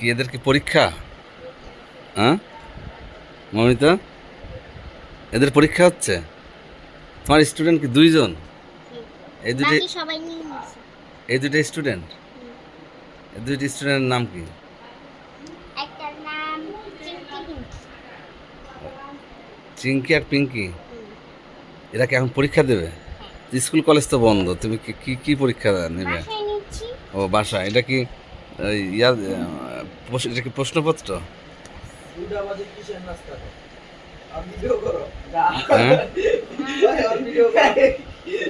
কি এদের কি পরীক্ষা? হ্যাঁ? মমিতা? এদের পরীক্ষা হচ্ছে? তোমার স্টুডেন্ট কি দুইজন? এই দুটি সবাই নিয়ে নিয়েছে এই দুটো স্টুডেন্ট এই দুইটি স্টুডেন্টের নাম কি? চিঙ্কি আর পিঙ্কি? এরা কি এখন পরীক্ষা দেবে? স্কুল কলেজ তো বন্ধ তুমি কি কি পরীক্ষা নেবে? ও বাসা এটা কি ইয়া এটা কি প্রশ্নপত্র? দুইটা বাজে কিসের নাস্তা? খাও? আর ভিডিও করো। হ্যাঁ? ভাই, আর ভিডিও করো।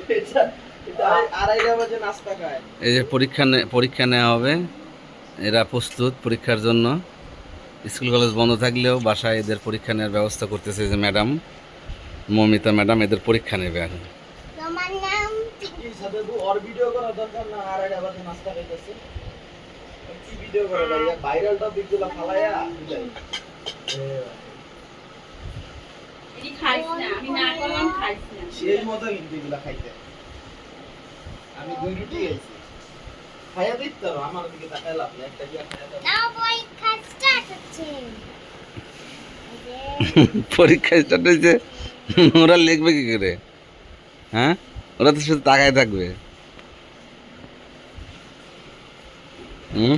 এটা এটা আড়াইটা বাজে নাস্তা খায়। এই যে পরীক্ষা নে- পরীক্ষা নেওয়া হবে। এরা প্রস্তুত পরীক্ষার জন্য। স্কুল কলেজ বন্ধ থাকলেও বাসায় এদের পরীক্ষা নেওয়ার ব্যবস্থা করতেছে যে ম্যাডাম মমিতা ম্যাডাম এদের পরীক্ষা নেবে এখন। ওর ভিডিও করা দরকার না? আড়াইটা বাজে নাস্তা খাইতেছে। ভিডিও করে ভাই ভাইরাল টপিকগুলো ফালাইয়া দিলাই। এ, না আমি না করলাম খাইস না। সেই মতো কিন্তু এগুলা খাইতে আমি দুই রুটি খাইছি। খাইয়া দিত তো আমার দিকে তাকায় লাভ নেই একটা গিয়া খাইয়া দাও স্টার্ট হচ্ছে। যে, পরীক্ষা স্টার্ট হয়েছে ওরা লিখবে কি করে? হ্যাঁ? ওরা তো শুধু তাকায় থাকবে। হুম?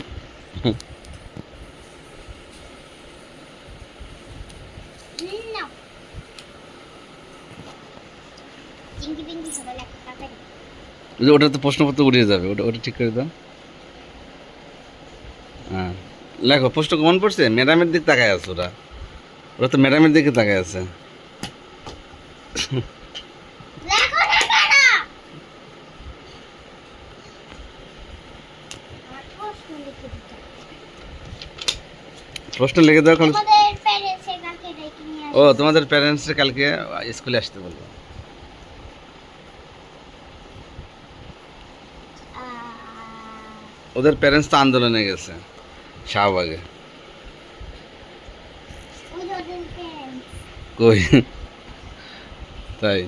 ওটা তো প্রশ্নপত্র উড়িয়ে যাবে, ওটা ওটা ঠিক করে দাও। হ্যাঁ। লেখো, প্রশ্ন কমন পড়ছে? ম্যাডামের দিক তাকায় আছে ওরা। ওরা তো ম্যাডামের দিকে তাকায় আছে। লেখো না কেন আমার প্রশ্ন লিখে দিতে হবে। প্রশ্ন লিখে দাও খালি তোমাদের প্যারেন্টসে কাকে ডেকে নিয়ে ও তোমাদের প্যারেন্টসে কালকে স্কুলে আসতে বলব ওদের প্যারেন্টস তো আন্দোলনে গেছে শাহবাগে। কই? তাই।